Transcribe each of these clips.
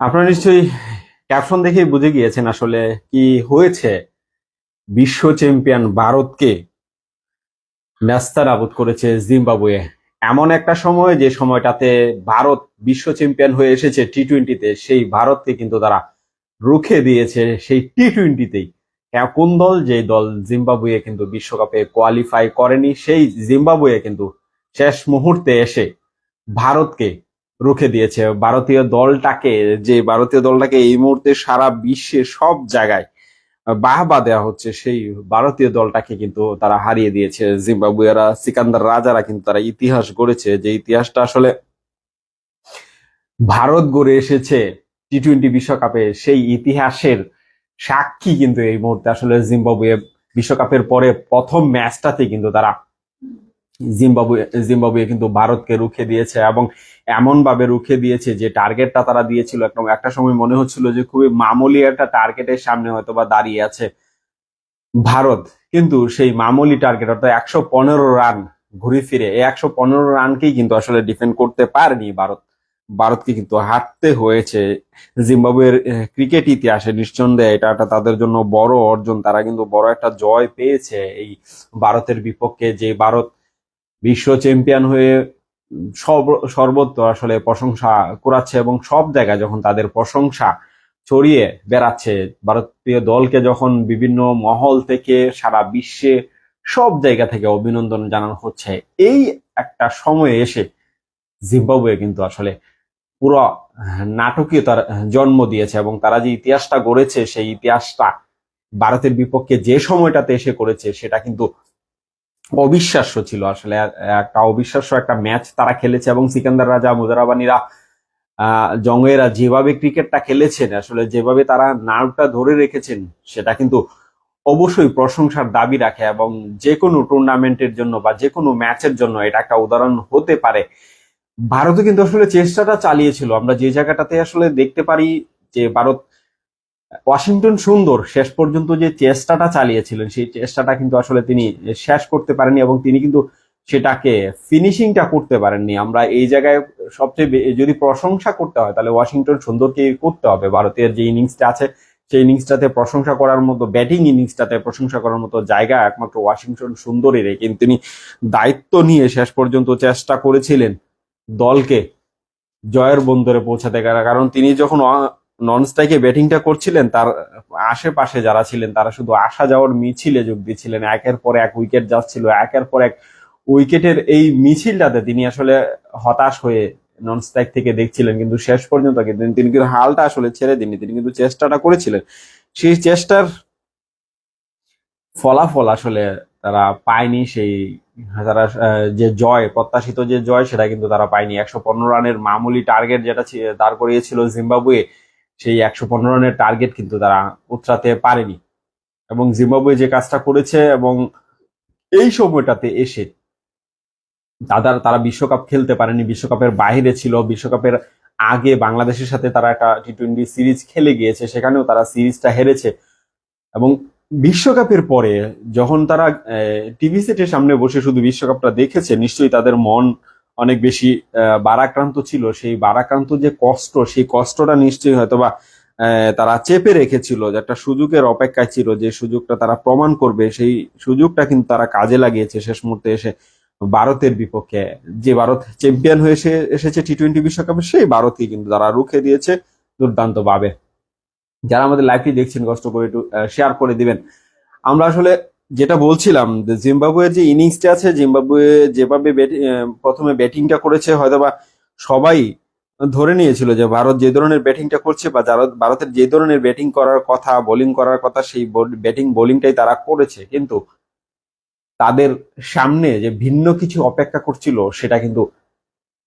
আপনারা নিশ্চয়ই ক্যাপশন দেখেই বুঝে গিয়েছেন আসলে কি হয়েছে বিশ্ব চ্যাম্পিয়ন ভারতকে ন্যাস্তানাবুদ করেছে জিম্বাবুয়ে। এমন একটা সময় যে সময়টাতে ভারত বিশ্ব চ্যাম্পিয়ন হয়ে এসেছে টি টোয়েন্টিতে সেই ভারতকে কিন্তু তারা রুখে দিয়েছে সেই টি টোয়েন্টিতেই কোন দল? যে দল জিম্বাবুয়ে কিন্তু বিশ্বকাপে কোয়ালিফাই করেনি, সেই জিম্বাবুয়ে কিন্তু শেষ মুহূর্তে এসে ভারতকে রুখে দিয়েছে। ভারতীয় দলটাকে, যে ভারতীয় দলটাকে এই মুহূর্তে সারা বিশ্বে সব জায়গায় বাহবা দেওয়া হচ্ছে, সেই ভারতীয় দলটাকে কিন্তু তারা হারিয়ে দিয়েছে। জিম্বাবুয়েরা সিকান্দার রাজারা কিন্তু তারা ইতিহাস গড়েছে। যে ইতিহাসটা আসলে ভারত গড়ে এসেছে টি টোয়েন্টি বিশ্বকাপে, সেই ইতিহাসের সাক্ষী কিন্তু এই মুহূর্তে আসলে জিম্বাবুয়ে বিশ্বকাপের পরে প্রথম ম্যাচটাতে কিন্তু তারা জিম্বাবুয়ে জিম্বাবুয়ে কিন্তু ভারতকে রুখে দিয়েছে এবং এমন ভাবে রুখে দিয়েছে যে টার্গেটটা তারা দিয়েছিল একদম একটা সময় মনে হচ্ছিল যে খুবই মামুলি একটা টার্গেটের সামনে হয়তো বা দাঁড়িয়ে আছে ভারত। কিন্তু সেই মামুলি টার্গেট অর্থাৎ একশো পনেরো রান ঘুরে ফিরে, এই একশো পনেরো রানকেই কিন্তু আসলে ডিফেন্ড করতে পারেনি ভারত। ভারতকে কিন্তু হারতে হয়েছে। জিম্বাবুয়ের ক্রিকেট ইতিহাসে নিঃসন্দেহে এটা একটা তাদের জন্য বড় অর্জন, তারা কিন্তু বড় একটা জয় পেয়েছে এই ভারতের বিপক্ষে যে ভারত বিশ্ব চ্যাম্পিয়ন হয়ে সব- সর্বত্র আসলে প্রশংসা কুড়াচ্ছে এবং সব জায়গায় যখন তাদের প্রশংসা ছড়িয়ে বেড়াচ্ছে, ভারতীয় দলকে যখন বিভিন্ন মহল থেকে সারা বিশ্বে সব জায়গা থেকে অভিনন্দন জানানো হচ্ছে, এই একটা সময়ে এসে জিম্বাবুয়ে কিন্তু আসলে পুরো নাটকীয়তার জন্ম দিয়েছে এবং তারা যে ইতিহাসটা গড়েছে, সেই ইতিহাসটা ভারতের বিপক্ষে যে সময়টাতে এসে করেছে, সেটা কিন্তু অবিশ্বাস্য ছিল আসলে একটা অবিশ্বাস্য একটা ম্যাচ তারা খেলেছে এবং সিকান্দার রাজা, মুজারাবানিরা আহ জঙ্গেরা যেভাবে ক্রিকেটটা খেলেছেন, আসলে যেভাবে তারা নার্ভটা ধরে রেখেছেন, সেটা কিন্তু অবশ্যই প্রশংসার দাবি রাখে এবং যে কোনো টুর্নামেন্টের জন্য বা যে কোনো ম্যাচের জন্য এটা একটা উদাহরণ হতে পারে। ভারতও কিন্তু আসলে চেষ্টাটা চালিয়েছিল। আমরা যে জায়গাটাতে আসলে দেখতে পারি যে ভারত ওয়াশিংটন সুন্দর, শেষ পর্যন্ত যে চেষ্টাটা চালিয়েছিলেন, সেই চেষ্টাটা কিন্তু আসলে তিনি শেষ করতে পারেননি এবং তিনি কিন্তু সেটাকে ফিনিশিংটা করতে পারেননি। আমরা এই জায়গায় সবচেয়ে যদি প্রশংসা করতে হয়, তাহলে ওয়াশিংটন সুন্দরকে করতে হবে। ভারতের যে ইনিংসটা আছে, সেই ইনিংসটাতে প্রশংসা করার মতো ব্যাটিং ইনিংসটাতে প্রশংসা করার মতো জায়গা একমাত্র ওয়াশিংটন সুন্দরেরই কিন্তু তিনি দায়িত্ব নিয়ে শেষ পর্যন্ত চেষ্টা করেছিলেন দলকে জয়ের বন্দরে পৌঁছাতে কারণ তিনি যখন নন স্ট্রাইকে ব্যাটিংটা করছিলেন, তার আশেপাশে যারা ছিলেন, তারা শুধু আসা যাওয়ার মিছিলে যোগ দিচ্ছিলেন একের পর এক উইকেট যাচ্ছিল, একের পর এক উইকেটের এই মিছিলটাতে তিনি আসলে হতাশ হয়ে নন স্ট্রাইক থেকে দেখছিলেন, কিন্তু শেষ পর্যন্ত কিন্তু তিনি কিন্তু হালটা আসলে ছেড়ে দিননি, তিনি কিন্তু চেষ্টাটা করেছিলেন। সেই চেষ্টার ফলাফল আসলে তারা পায়নি, সেই তারা যে জয়, প্রত্যাশিত যে জয়, সেটা কিন্তু তারা পায়নি। একশো পনেরো রানের মামুলি টার্গেট যেটা দাঁড় করিয়েছিল জিম্বাবুয়ে সেই একশো পনেরো রানের টার্গেট কিন্তু তারা উতরাতে পারেনি। এবং জিম্বাবুয়ে যে কাজটা করেছে এবং এই সময়টাতে এসে তাদের, তারা বিশ্বকাপ খেলতে পারেনি। বিশ্বকাপের বাইরে ছিল। বিশ্বকাপের আগে বাংলাদেশের সাথে তারা একটা টি টোয়েন্টি সিরিজ খেলে গিয়েছে। সেখানেও তারা সিরিজটা হেরেছে। এবং বিশ্বকাপের পরে যখন তারা টিভি সেটের সামনে বসে শুধু বিশ্বকাপটা দেখেছে, নিশ্চয়ই তাদের মন অনেক বেশি বারাক্রান্ত ছিল। সেই বারাক্রান্ত যে কষ্ট সেই কষ্টটা নিশ্চয়ই হয়তোবা আহ, তারা চেপে রেখেছিল যে একটা সুযোগের অপেক্ষায় ছিল যে সুযোগটা তারা প্রমাণ করবে সেই সুযোগটা কিন্তু তারা কাজে লাগিয়েছে শেষ মুহূর্তে এসে ভারতের বিপক্ষে। যে ভারত চ্যাম্পিয়ন হয়ে এসে এসেছে টি টোয়েন্টি বিশ্বকাপে সেই ভারতকে কিন্তু তারা রুখে দিয়েছে দুর্দান্ত ভাবে যারা আমাদের লাইভটি দেখছেন কষ্ট করে একটু শেয়ার করে দিবেন। আমরা আসলে যেটা বলছিলাম জিম্বাবুয়ের যে ইনিংসটা আছে, জিম্বাবুয়ে যেভাবে প্রথমে ব্যাটিংটা করেছে, হয়তোবা সবাই ধরে নিয়েছিল যে ভারত যে ধরনের ব্যাটিংটা করছে বা ভারতের যে ধরনের ব্যাটিং করার কথা বোলিং করার কথা, সেই ব্যাটিং বোলিংটাই তারা করেছে। কিন্তু তাদের সামনে যে ভিন্ন কিছু অপেক্ষা করছিল, সেটা কিন্তু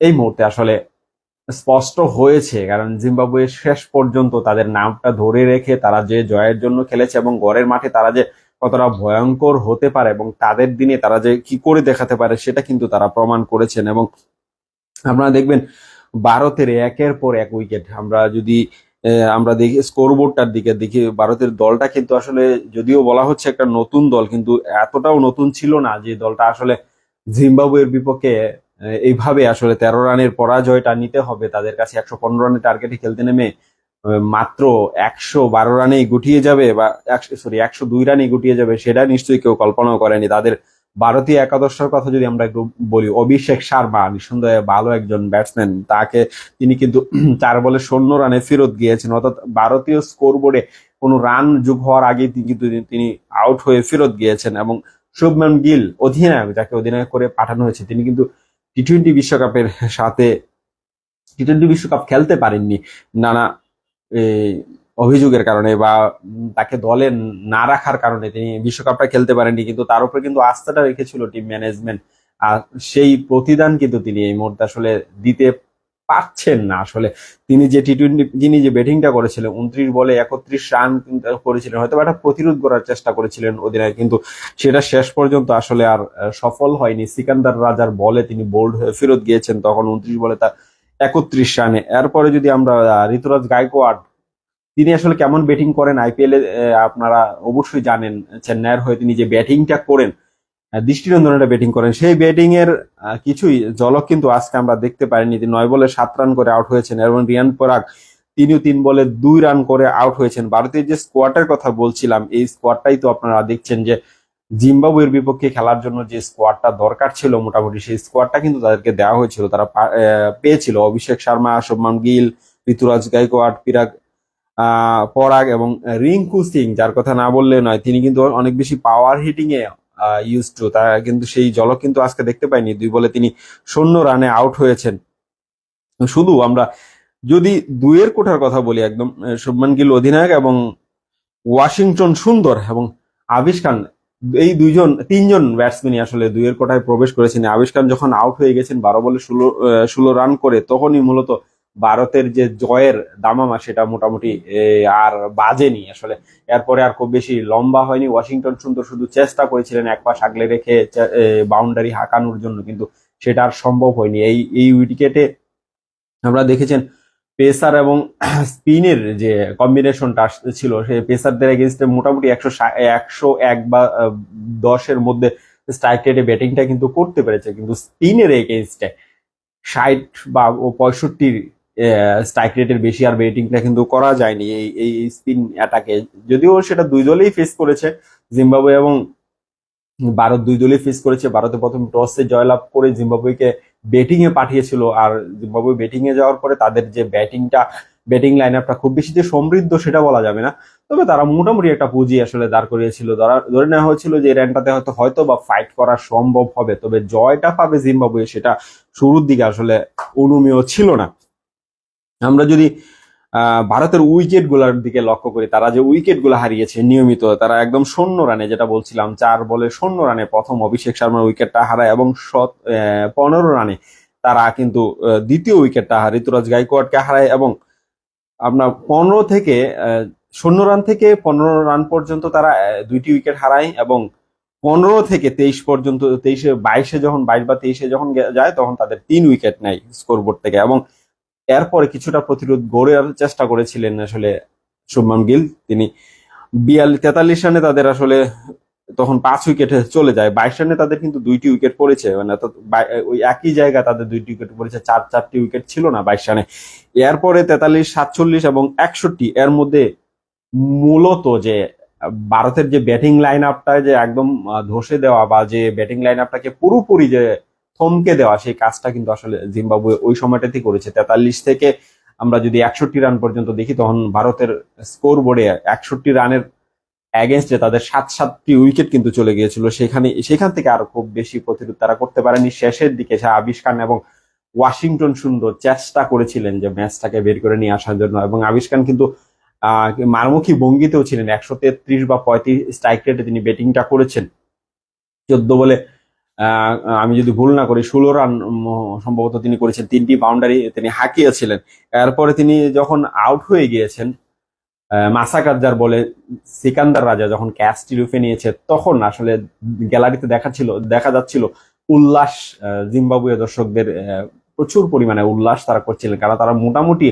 এই মুহূর্তে আসলে স্পষ্ট হয়েছে। কারণ জিম্বাবুয়ে শেষ পর্যন্ত তাদের নামটা ধরে রেখে তারা যে জয়ের জন্য খেলেছে এবং গড়ের মাঠে তারা যে কতটা ভয়ঙ্কর হতে পারে এবং তাদের দিনে তারা যে কি করে দেখাতে পারে সেটা কিন্তু তারা প্রমাণ করেছেন এবং আপনারা দেখবেন ভারতের একের পর এক উইকেট আমরা যদি আমরা দেখি স্কোরবোর্ডটার দিকে দেখি, ভারতের দলটা কিন্তু আসলে যদিও বলা হচ্ছে একটা নতুন দল কিন্তু এতটাও নতুন ছিল না যে দলটা আসলে জিম্বাবুয়ের বিপক্ষে এইভাবে আসলে তেরো রানের পরাজয়টা নিতে হবে। তাদের কাছে একশো পনেরো রানের টার্গেটে খেলতে নেমে মাত্র একশো বারো রানেই গুটিয়ে যাবে বা সরি একশো দুই রানেই গুটিয়ে যাবে সেটা নিশ্চয়ই কেউ কল্পনাও করেনি। তাদের ভারতীয় একাদশের কথা যদি আমরা একটু বলি, অভিষেক শর্মা, নিঃসন্দেহে ভালো একজন ব্যাটসম্যান তাকে তিনি কিন্তু চার বলে শূন্য রানে ফেরত গিয়েছেন। অর্থাৎ ভারতীয় স্কোর বোর্ডে কোনো রান যোগ হওয়ার আগে কিন্তু তিনি আউট হয়ে ফেরত গিয়েছেন এবং শুভমান গিল অধিনায়ক, যাকে অধিনায়ক করে পাঠানো হয়েছে, তিনি কিন্তু টি টোয়েন্টি বিশ্বকাপের সাথে টি টোয়েন্টি বিশ্বকাপ খেলতে পারেননি। নানা অভিযোগের কারণে বা তাকে দলে না রাখার কারণে তিনি বিশ্বকাপটা খেলতে পারেননি, কিন্তু তার উপরে কিন্তু আস্থাটা রেখেছিল টিম ম্যানেজমেন্ট। আর সেই প্রতিদান কিন্তু তিনি এই মুহূর্তে আসলে দিতে পারছেন না। আসলে তিনি যে টি টোয়েন্টি যিনি যে ব্যাটিংটা করেছিলেন, উনত্রিশ বলে একত্রিশ রান করেছিলেন, হয়তো একটা প্রতিরোধ করার চেষ্টা করেছিলেন অধিনায়ক, কিন্তু সেটা শেষ পর্যন্ত আসলে আর সফল হয়নি। সিকান্দার রাজার বলে তিনি বোল্ড হয়ে ফেরত গিয়েছেন, তখন উনত্রিশ বলে তার একত্রিশ রানে। এরপরে যদি আমরা ঋতুরাজ গায়কোয়াড, তিনি আসলে কেমন ব্যাটিং করেন আইপিএল এ আপনারা অবশ্যই জানেন, চেন্নাইয়ের হয়ে তিনি যে ব্যাটিংটা করেন দৃষ্টিনন্দন একটা ব্যাটিং করেন, সেই ব্যাটিং এর কিছুই জলক কিন্তু আজকে আমরা দেখতে পারিনি। তিনি নয় বলে সাত রান করে আউট হয়েছেন এবং রিয়ান পরাগ, তিনিও তিন বলে দুই রান করে আউট হয়েছেন। ভারতের যে স্কোয়াডের কথা বলছিলাম, এই স্কোয়াডটাই তো আপনারা দেখছেন যে জিম্বাবুয়ের বিপক্ষে খেলার জন্য যে স্কোয়াডটা দরকার ছিল মোটামুটি, সেই স্কোয়াডটা কিন্তু তাদেরকে দেওয়া হয়েছিল। তারা পেয়েছিল। অভিষেক শর্মা, শুভমান গিল, ঋতুরাজ গাইকোয়াড, পিরাগ পরাগ এবং রিঙ্কু সিং। যার কথা না বললে নয়, তিনি কিন্তু অনেক বেশি পাওয়ার হিটিং এ ইউজ টু তা কিন্তু সেই জলক কিন্তু আজকে দেখতে পাইনি। দুই বলে তিনি শূন্য রানে আউট হয়েছেন। শুধু আমরা যদি দুইয়ের কোঠার কথা বলি, একদম শুভমান গিল অধিনায়ক এবং ওয়াশিংটন সুন্দর এবং খান এই দুইজন, তিনজন ব্যাটসম্যানই আসলে দুইয়ের কোটায় প্রবেশ করেছেন। আবিস খান যখন আউট হয়ে গেছেন বারো বলে ষোলো ষোলো রান করে, তখনই মূলত ভারতের যে জয়ের দামামা সেটা মোটামুটি আর বাজেনি আসলে। এরপরে আর খুব বেশি লম্বা হয়নি। ওয়াশিংটন সুন্দর শুধু চেষ্টা করেছিলেন এক পাশ আগলে রেখে বাউন্ডারি হাঁকানোর জন্য, কিন্তু সেটা আর সম্ভব হয়নি। এই এই উইকেটে আমরা দেখেছেন পেসার এবং স্পিনের যে কম্বিনেশনটা ছিল সে পেসারদের এগেনস্টে মোটামুটি একশো একশো এক বা দশের মধ্যে স্ট্রাইক রেটে ব্যাটিংটা কিন্তু করতে পেরেছে। কিন্তু স্পিনের এগেনস্টে ষাট বা পঁয়ষট্টির স্ট্রাইক রেটের বেশি আর ব্যাটিংটা কিন্তু করা যায়নি এই এই স্পিন অ্যাটাকে যদিও সেটা দুই দলেই ফেস করেছে, জিম্বাবুয়ে এবং ভারত দুই দলই ফেস করেছে। ভারতে প্রথম টসে জয়লাভ করে জিম্বাবুয়েকে ব্যাটিং এ পাঠিয়েছিল আর জিম্বাবুয়ে ব্যাটিং এ যাওয়ার পরে তাদের যে ব্যাটিংটা ব্যাটিং লাইন আপটা খুব বেশি যে সমৃদ্ধ সেটা বলা যাবে না। তবে তারা মোটামুটি একটা পুঁজি আসলে দাঁড় করিয়েছিল। ধরে নেওয়া হয়েছিল যে র্যানটাতে হয়তো হয়তো বা ফাইট করা সম্ভব হবে, তবে জয়টা পাবে জিম্বাবুয়ে সেটা শুরুর দিকে আসলে অনুমেয় ছিল না। আমরা যদি ভারতের উইকেটগুলার দিকে লক্ষ্য করি, তারা যে উইকেটগুলো হারিয়েছে নিয়মিত, তারা একদম শূন্য রানে, যেটা বলছিলাম, চার বলে শূন্য রানে প্রথম অভিষেক শর্মার উইকেটটা হারায় এবং শত পনেরো রানে তারা কিন্তু দ্বিতীয় উইকেটটা ঋতুরাজ গাইকোয়াডকে হারায় এবং আপনার পনেরো থেকে শূন্য রান থেকে পনেরো রান পর্যন্ত তারা দুইটি উইকেট হারায় এবং পনেরো থেকে তেইশ পর্যন্ত, তেইশে, বাইশে যখন, বাইশ বা তেইশে যখন যায়, তখন তাদের তিন উইকেট নেয় স্কোরবোর্ড থেকে এবং এরপরে কিছুটা প্রতিরোধ গড়ে চেষ্টা করেছিলেন আসলে শুভমান গিল। তিনি বিয়াল্লিশ তেতাল্লিশ রানে তাদের আসলে তখন পাঁচ উইকেটে চলে যায়। বাইশ রানে তাদের কিন্তু দুইটি উইকেট পড়েছে। মানে ওই একই জায়গা তাদের দুইটি উইকেট পড়েছে। চার, চারটি উইকেট ছিল না বাইশ রানে। এরপরে তেতাল্লিশ সাতচল্লিশ এবং একষট্টি, এর মধ্যে মূলত যে ভারতের যে ব্যাটিং লাইন আপটা যে একদম ধসে দেওয়া বা যে ব্যাটিং লাইন আপটাকে পুরোপুরি যে থমকে দেওয়া, সেই কাজটা কিন্তু আসলে জিম্বাবুয়ে ওই সময়টাতেই করেছে। তেতাল্লিশ থেকে আমরা যদি একষট্টি রান পর্যন্ত দেখি, তখন ভারতের স্কোর বোর্ডে একষট্টি রানের অ্যাগেনস্টে তাদের সাত সাতটি উইকেট কিন্তু চলে গিয়েছিল। সেখানে, সেখান থেকে আরও খুব বেশি প্রতিরোধ তারা করতে পারেনি। শেষের দিকে সে আবিস খান এবং ওয়াশিংটন সুন্দর চেষ্টা করেছিলেন যে ম্যাচটাকে বের করে নিয়ে আসার জন্য এবং আবিস খান কিন্তু মারমুখী ভঙ্গিতেও ছিলেন। একশো তেত্রিশ বা পঁয়ত্রিশ স্ট্রাইক রেটে তিনি ব্যাটিংটা করেছেন। চোদ্দ বলে আমি যদি ভুল না করি, ষোলো রান সম্ভবত তিনি করেছেন, তিনটি বাউন্ডারি তিনি হাঁকিয়েছিলেন। এরপরে তিনি যখন আউট হয়ে গিয়েছেন মাসাকার বলে সিকান্দার রাজা যখন ক্যাচটি রুফে নিয়েছে, তখন আসলে গ্যালারিতে দেখা ছিল দেখা যাচ্ছিল উল্লাস জিম্বাবুয়ে দর্শকদের প্রচুর পরিমাণে উল্লাস তারা করছিলেন। কারণ তারা মোটামুটি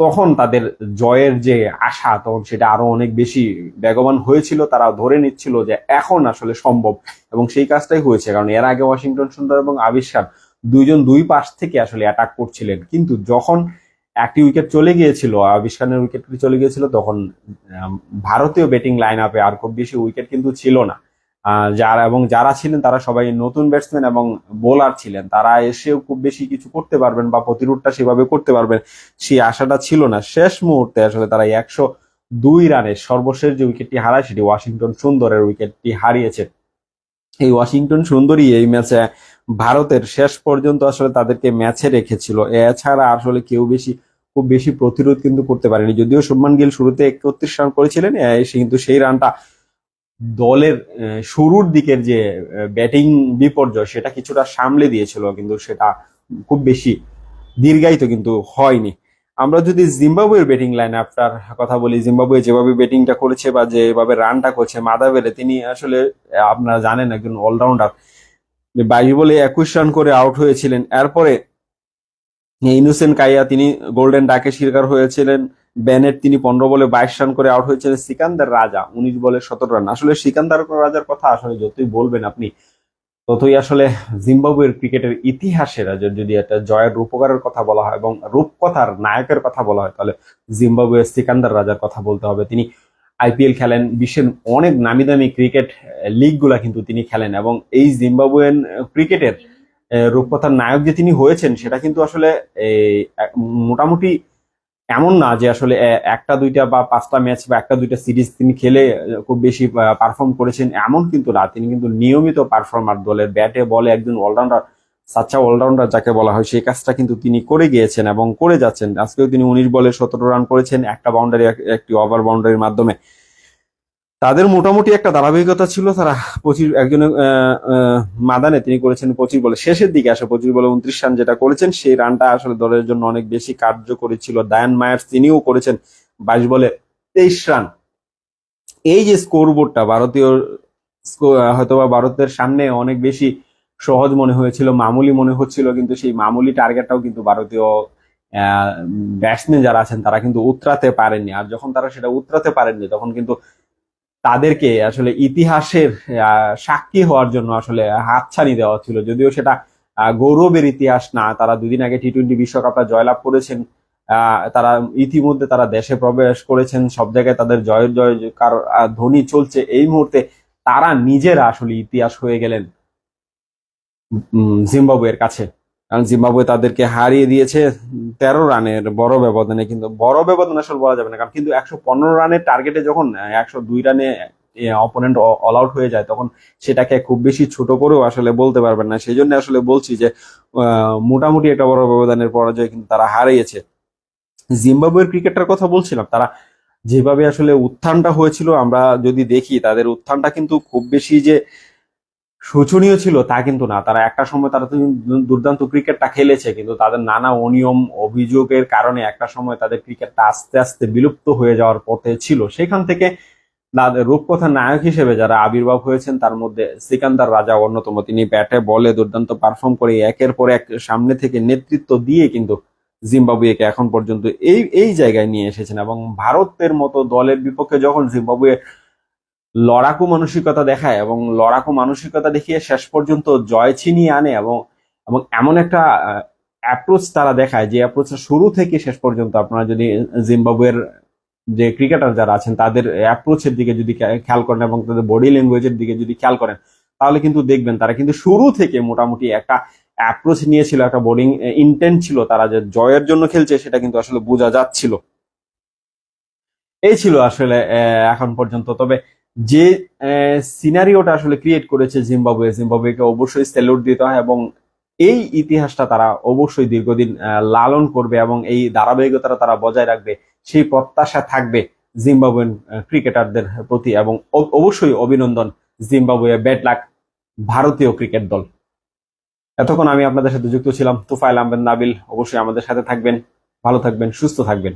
তখন তাদের জয়ের যে আশা, তখন সেটা আরও অনেক বেশি বেগবান হয়েছিল। তারা ধরে নিচ্ছিল যে এখন আসলে সম্ভব। এবং সেই কাজটাই হয়েছে, কারণ এর আগে ওয়াশিংটন সুন্দর এবং আবিষ্কার দুইজন দুই পাশ থেকে আসলে অ্যাটাক করছিলেন। কিন্তু যখন একটি উইকেট চলে গিয়েছিল আবিষ্কারের উইকেটটি চলে গিয়েছিল, তখন ভারতীয় ব্যাটিং লাইন আপে আর খুব বেশি উইকেট কিন্তু ছিল না। যারা এবং যারা ছিলেন তারা সবাই নতুন ব্যাটসম্যান এবং বোলার ছিলেন। তারা এসেও খুব বেশি কিছু করতে পারবেন বা প্রতিরোধটা সেভাবে করতে পারবেন সেই আশাটা ছিল না। শেষ মুহূর্তে আসলে তারা একশো দুই রানে সর্বশেষ যে উইকেটটি হারায় সেটি ওয়াশিংটন সুন্দরের উইকেটটি হারিয়েছে। এই ওয়াশিংটন সুন্দরী এই ম্যাচে ভারতের শেষ পর্যন্ত আসলে তাদেরকে ম্যাচে রেখেছিল। এছাড়া আসলে কেউ বেশি, খুব বেশি প্রতিরোধ কিন্তু করতে পারেনি। যদিও শুভমান গিল শুরুতে একত্রিশ রান করেছিলেন কিন্তু সেই রানটা দলের শুরুর দিকের যে ব্যাটিং বিপর্যয় সেটা কিছুটা সামলে দিয়েছিল, কিন্তু সেটা খুব বেশি দীর্ঘায়িত কিন্তু হয়নি। আমরা যদি জিম্বাবুয়ের ব্যাটিং লাইন আপটার কথা বলি, জিম্বাবুয়ে যেভাবে ব্যাটিংটা করেছে বা যেভাবে রানটা করছে মাদাবেলে তিনি আসলে আপনারা জানেন একজন অলরাউন্ডার বাইশ বলে একুশ রান করে আউট হয়েছিলেন। এরপরে ইনোসেন্ট কাইয়া, তিনি গোল্ডেন ডাকে শিকার হয়েছিলেন। ব্যানেট তিনি পনেরো বলে বাইশ রান করে আউট হয়েছিলেন সিকান্দার রাজা, উনিশ বলে সতেরো রান। আসলে সিকান্দার রাজার কথা আসলে যতই বলবেন আপনি, ততই আসলে জিম্বাবুয়ের ক্রিকেটের ইতিহাসের যদি একটা জয়ের রূপকারের কথা বলা হয় এবং রূপকথার নায়কের কথা বলা হয়, তাহলে জিম্বাবুয়ের সিকান্দার রাজার কথা বলতে হবে। তিনি আইপিএল খেলেন, বিশ্বের অনেক নামি দামি ক্রিকেট লিগগুলা কিন্তু তিনি খেলেন এবং এই জিম্বাবুয়েন ক্রিকেটের রূপকথার নায়ক যে তিনি হয়েছেন, সেটা কিন্তু আসলে মোটামুটি এমন না যে আসলে একটা দুইটা বা পাঁচটা ম্যাচ বা একটা দুইটা সিরিজ তিনি খেলে খুব বেশি পারফর্ম করেছেন এমন কিন্তু না। তিনি কিন্তু নিয়মিত পারফর্মার দলের ব্যাটে বলে একজন অলরাউন্ডার সাচ্চা অলরাউন্ডার যাকে বলা হয়, সেই কাজটা কিন্তু তিনি করে গিয়েছেন এবং করে যাচ্ছেন। আজকেও তিনি উনিশ বলে সতেরো রান করেছেন, একটা বাউন্ডারি একটি ওভার বাউন্ডারির মাধ্যমে। তাদের মোটামুটি একটা ধারাবাহিকতা ছিল, তারা পঁচিশ একজনের মাদানে তিনি করেছেন পঁচিশ বলে, শেষের দিকে আসে পঁচিশ বলে উনত্রিশ রান যেটা করেছেন, সেই রানটা আসলে দলের জন্য অনেক বেশি কার্যকরী ছিল। ডায়ান মায়ার্স তিনিও করেছেন বাইশ বলে তেইশ রান। এই যে স্কোর বোর্ডটা ভারতীয় হয়তোবা ভারতের সামনে অনেক বেশি সহজ মনে হয়েছিল, মামুলি মনে হচ্ছিল, কিন্তু সেই মামুলি টার্গেটটাও কিন্তু ভারতীয় ব্যাটসম্যান যারা আছেন তারা কিন্তু উতরাতে পারেননি। আর যখন তারা সেটা উতরাতে পারেননি, তখন কিন্তু তাদেরকে আসলে ইতিহাসের সাক্ষী হওয়ার জন্য আসলে হাতছানি দেওয়া ছিল যদিও সেটা গৌরবের ইতিহাস না, তারা দুদিন আগে টি টোয়েন্টি বিশ্বকাপটা জয়লাভ করেছেন তারা ইতিমধ্যে তারা দেশে প্রবেশ করেছেন, সব জায়গায় তাদের জয়ের, জয়, কার ধ্বনি চলছে। এই মুহূর্তে তারা নিজেরা আসলে ইতিহাস হয়ে গেলেন জিম্বাবুয়ের কাছে। কারণ জিম্বাবুয়ে তাদেরকে হারিয়ে দিয়েছে তেরো রানের বড় ব্যবধানে, কিন্তু বড় ব্যবধান আসলে বলা যাবে না, কারণ কিন্তু একশো পনেরো রানের টার্গেটে যখন একশো দুই রানে অপোনেন্ট অল আউট হয়ে যায়, তখন সেটাকে খুব বেশি ছোট করেও আসলে বলতে পারবেন না। সেই জন্য আসলে বলছি যে মোটামুটি একটা বড় ব্যবধানের পরাজয় কিন্তু তারা হারিয়েছে। জিম্বাবুয়ের ক্রিকেটার কথা বলছিলাম, তারা যেভাবে আসলে উত্থানটা হয়েছিল, আমরা যদি দেখি, তাদের উত্থানটা কিন্তু খুব বেশি যে শোচনীয় ছিল তা কিন্তু না। তারা একটা সময় তারা তো দুর্দান্ত ক্রিকেটটা খেলেছে, কিন্তু তাদের নানা অনিয়ম, অভিযোগের কারণে একটা সময় তাদের ক্রিকেটটা আস্তে আস্তে বিলুপ্ত হয়ে যাওয়ার পথে ছিল। সেখান থেকে তাদের রূপকথা নায়ক হিসেবে যারা আবির্ভাব হয়েছেন, তার মধ্যে সিকান্দার রাজা অন্যতম। তিনি ব্যাটে, বলে দুর্দান্ত পারফর্ম করে একের পর এক সামনে থেকে নেতৃত্ব দিয়ে কিন্তু জিম্বাবুয়েকে এখন পর্যন্ত এই এই জায়গায় নিয়ে এসেছেন এবং ভারতের মতো দলের বিপক্ষে যখন জিম্বাবুয়ে লড়াকু মানসিকতা দেখায় এবং লড়াকু মানসিকতা দেখিয়ে শেষ পর্যন্ত জয় ছিনিয়ে আনে এবং এবং এমন একটা অ্যাপ্রোচ তারা দেখায় যে অ্যাপ্রোচটা শুরু থেকে শেষ পর্যন্ত। আপনারা যদি জিম্বাবুয়ের যে ক্রিকেটার যারা আছেন, তাদের অ্যাপ্রোচের দিকে যদি খেয়াল করেন এবং তাদের বডি ল্যাঙ্গুয়েজের দিকে যদি খেয়াল করেন, তাহলে কিন্তু দেখবেন তারা কিন্তু শুরু থেকে মোটামুটি একটা অ্যাপ্রোচ নিয়েছিল, একটা বোলিং ইন্টেন্ট ছিল তারা যে জয়ের জন্য খেলছে সেটা কিন্তু আসলে বোঝা যাচ্ছিল। এই ছিল আসলে এখন পর্যন্ত। তবে যে সিনারিওটা আসলে ক্রিয়েট করেছে জিম্বাবুয়ে, জিম্বাবুয়েকে অবশ্যই স্যালুট দিতে হয় এবং এই ইতিহাসটা তারা অবশ্যই দীর্ঘদিন লালন করবে এবং এই ধারাবাহিকতাটা তারা বজায় রাখবে, সেই প্রত্যাশা থাকবে জিম্বাবুয়েন ক্রিকেটারদের প্রতি এবং অবশ্যই অভিনন্দন জিম্বাবুয়ে ব্যাট লাক ভারতীয় ক্রিকেট দল। এতক্ষণ আমি আপনাদের সাথে যুক্ত ছিলাম তুফাইল আহমেদ নাবিল, অবশ্যই আমাদের সাথে থাকবেন, ভালো থাকবেন, সুস্থ থাকবেন।